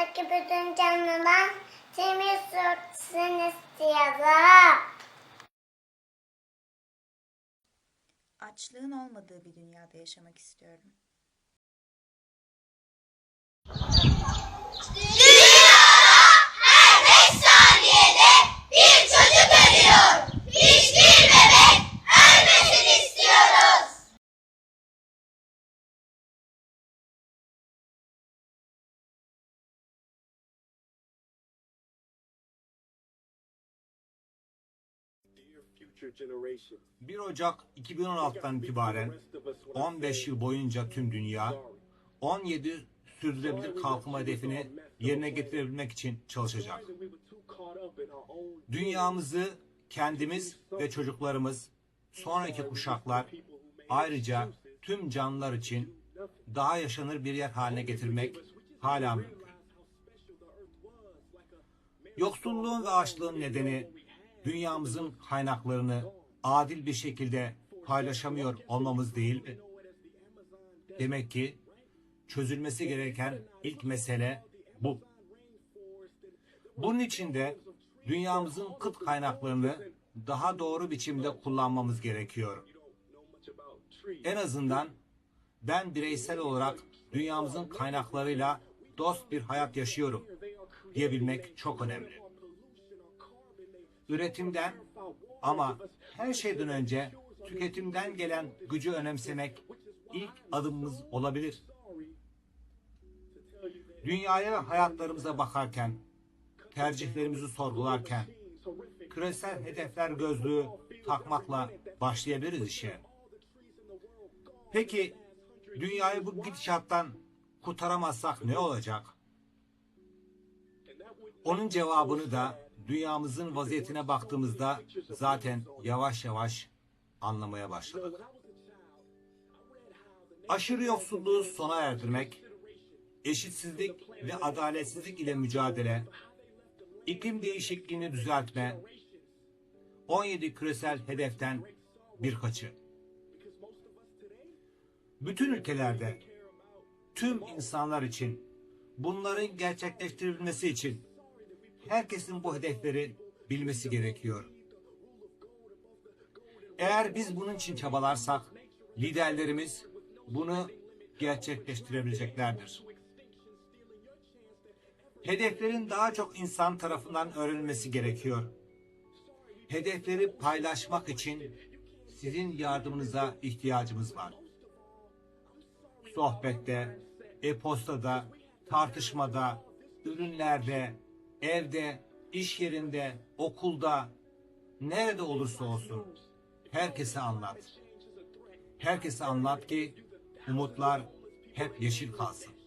Dünyadaki bütün canlılar temiz sürsün istiyorum. Açlığın olmadığı bir dünyada yaşamak istiyorum. 1 Ocak 2016'dan itibaren 15 yıl boyunca tüm dünya 17 sürdürülebilir kalkınma hedefini yerine getirebilmek için çalışacak. Dünyamızı kendimiz ve çocuklarımız, sonraki kuşaklar, ayrıca tüm canlılar için daha yaşanır bir yer haline getirmek hala mümkün. Yoksulluğun ve açlığın nedeni dünyamızın kaynaklarını adil bir şekilde paylaşamıyor olmamız değil mi? Demek ki çözülmesi gereken ilk mesele bu. Bunun için de dünyamızın kıt kaynaklarını daha doğru biçimde kullanmamız gerekiyor. En azından ben bireysel olarak dünyamızın kaynaklarıyla dost bir hayat yaşıyorum diyebilmek çok önemli. Üretimden ama her şeyden önce tüketimden gelen gücü önemsemek ilk adımımız olabilir. Dünyaya ve hayatlarımıza bakarken, tercihlerimizi sorgularken, küresel hedefler gözlüğü takmakla başlayabiliriz işe. Peki dünyayı bu gidişattan kurtaramazsak ne olacak? Onun cevabını da dünyamızın vaziyetine baktığımızda zaten yavaş yavaş anlamaya başladık. Aşırı yoksulluğu sona erdirmek, eşitsizlik ve adaletsizlik ile mücadele, iklim değişikliğini düzeltme, 17 küresel hedeften birkaçı. Bütün ülkelerde tüm insanlar için bunların gerçekleştirilmesi için herkesin bu hedefleri bilmesi gerekiyor. Eğer biz bunun için çabalarsak liderlerimiz bunu gerçekleştirebileceklerdir. Hedeflerin daha çok insan tarafından öğrenilmesi gerekiyor. Hedefleri paylaşmak için sizin yardımınıza ihtiyacımız var. Sohbette, e-postada, tartışmada, ürünlerde, evde, iş yerinde, okulda, nerede olursa olsun herkese anlat. Herkese anlat ki umutlar hep yeşil kalsın.